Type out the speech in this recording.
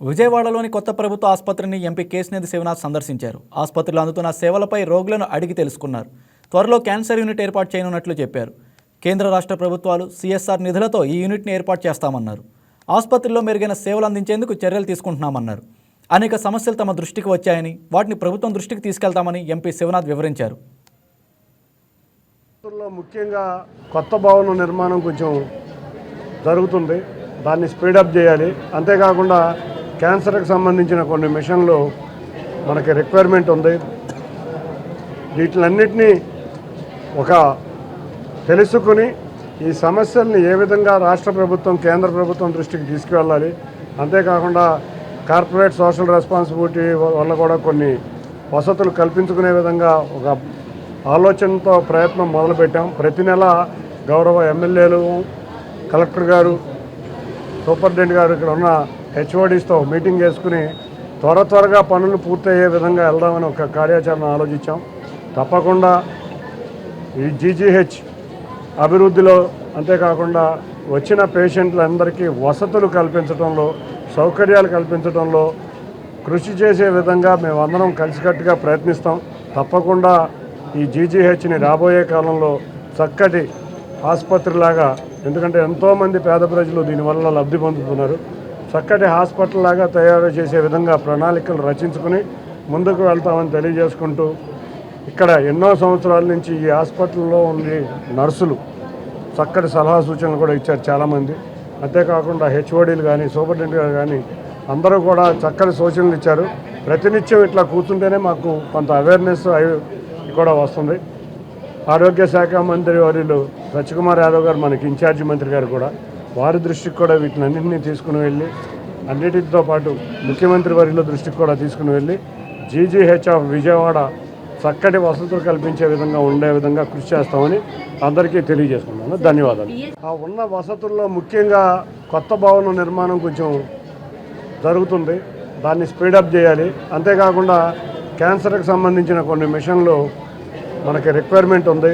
విజయవాడలోని కొత్త ప్రభుత్వ ఆసుపత్రిని ఎంపీ కేశినేని శివనాథ్ సందర్శించారు. ఆసుపత్రిలో అందుతున్న సేవలపై రోగులను అడిగి తెలుసుకున్నారు. త్వరలో క్యాన్సర్ యూనిట్ ఏర్పాటు చేయనున్నట్లు చెప్పారు. కేంద్ర రాష్ట్ర ప్రభుత్వాలు సిఎస్ఆర్ నిధులతో ఈ యూనిట్ని ఏర్పాటు చేస్తామన్నారు. ఆసుపత్రిలో మెరుగైన సేవలు అందించేందుకు చర్యలు తీసుకుంటున్నామన్నారు. అనేక సమస్యలు తమ దృష్టికి వచ్చాయని వాటిని ప్రభుత్వం దృష్టికి తీసుకెళ్తామని ఎంపీ శివనాథ్ వివరించారు. ముఖ్యంగా కొత్త భవన నిర్మాణం కొంచెం జరుగుతుంది. దాన్ని స్పీడప్ చేయాలి. అంతేకాకుండా క్యాన్సర్కి సంబంధించిన కొన్ని మిషన్లు మనకి రిక్వైర్మెంట్ ఉంది. వీటిలన్నిటినీ ఒక తెలుసుకుని ఈ సమస్యల్ని ఏ విధంగా రాష్ట్ర ప్రభుత్వం కేంద్ర ప్రభుత్వం దృష్టికి తీసుకువెళ్ళాలి. అంతేకాకుండా కార్పొరేట్ సోషల్ రెస్పాన్సిబిలిటీ వల్ల కూడా కొన్ని వసతులు కల్పించుకునే విధంగా ఒక ఆలోచనతో ప్రయత్నం మొదలుపెట్టాం. ప్రతి నెల గౌరవ ఎమ్మెల్యేలు కలెక్టర్ గారు సూపరింటెండెంట్ గారు ఇక్కడ ఉన్న హెచ్ఓడిస్తో మీటింగ్ చేసుకుని త్వర త్వరగా పనులు పూర్తయ్యే విధంగా వెళ్దామని ఒక కార్యాచరణ ఆలోచించాం. తప్పకుండా ఈ జీజీహెచ్ అభివృద్ధిలో అంతేకాకుండా వచ్చిన పేషెంట్లందరికీ వసతులు కల్పించడంలో సౌకర్యాలు కల్పించడంలో కృషి చేసే విధంగా మేమందరం కలిసికట్టుగా ప్రయత్నిస్తాం. తప్పకుండా ఈ జీజీహెచ్ని రాబోయే కాలంలో చక్కటి ఆసుపత్రిలాగా ఎందుకంటే ఎంతోమంది పేద ప్రజలు దీనివల్ల లబ్ధి పొందుతున్నారు. చక్కటి హాస్పిటల్ లాగా తయారు చేసే విధంగా ప్రణాళికలు రచించుకుని ముందుకు వెళ్తామని తెలియజేసుకుంటూ ఇక్కడ ఎన్నో సంవత్సరాల నుంచి ఈ హాస్పిటల్లో ఉండే నర్సులు చక్కటి సలహా సూచనలు కూడా ఇచ్చారు చాలామంది. అంతేకాకుండా హెచ్ఓడీలు కానీ సూపరింటెండెంట్ కానీ అందరూ కూడా చక్కటి సూచనలు ఇచ్చారు. ప్రతినిత్యం ఇట్లా కూర్చుంటేనే మాకు కొంత అవేర్నెస్ కూడా వస్తుంది. ఆరోగ్య శాఖ మంత్రి వర్యులు సత్యకుమార్ యాదవ్ గారు మనకి ఇన్ఛార్జి మంత్రి గారు కూడా వారి దృష్టికి కూడా వీటినన్నింటినీ తీసుకుని వెళ్ళి అన్నిటితో పాటు ముఖ్యమంత్రి వారిలో దృష్టికి కూడా తీసుకుని వెళ్ళి జీజీహెచ్ ఆఫ్ విజయవాడ చక్కటి వసతులు కల్పించే విధంగా ఉండే విధంగా కృషి చేస్తామని అందరికీ తెలియజేసుకున్నాను ధన్యవాదాలు. ఆ ఉన్న వసతుల్లో ముఖ్యంగా కొత్త భవనం నిర్మాణం కొంచెం జరుగుతుంది. దాన్ని స్పీడప్ చేయాలి. అంతేకాకుండా క్యాన్సర్కి సంబంధించిన కొన్ని మిషన్లు మనకి రిక్వైర్మెంట్ ఉంది.